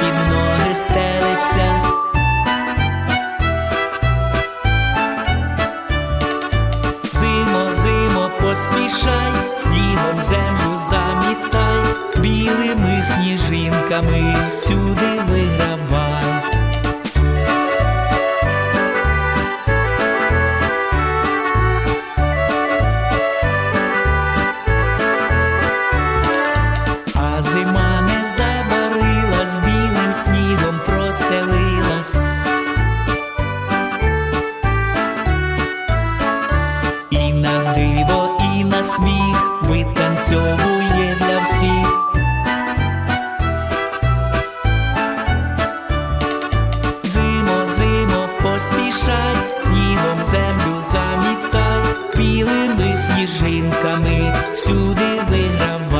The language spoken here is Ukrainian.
під ноги стелиться. Зимо, зимо, поспішай, снігом землю замітай, білими сніжинками всюди вигравай. А зима не забуває снігом простелилась. І на диво, і на сміх витанцьовує для всіх. Зимо, зимо, поспішай, снігом землю замітай, білими сніжинками всюди вигравай.